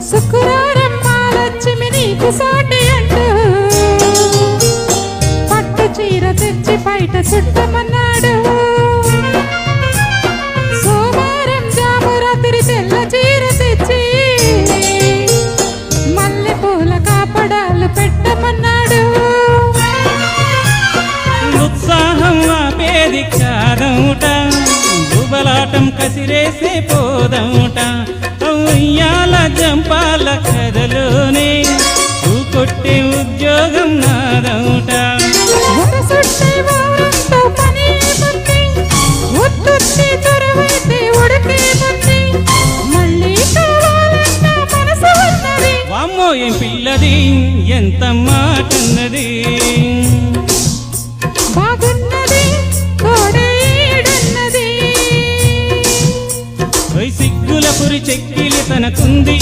శుక్రవారం మహాలక్ష్మి నీకు సాటి అంటూ. పట్టు చీర తెచ్చి బయట చుట్టమన్నాడు. సోమవారం జాము రాత్రి తెల్ల చీర తెచ్చి మల్లె పూల కాపడాలు పెట్టమన్నాడు. ఉత్సాహం ఆపేది కాదౌట దుబలాటం కసిరేసే పోదౌట ఉయ్యాల జంపాల కథలోనే కొట్టే ఉద్యోగం నాదౌట. వామ్మో ఏం పిల్లది ఎంత మాటన్నది. బాగున్నది సిగ్గుల పురి చెక్కిలి తనకుంది.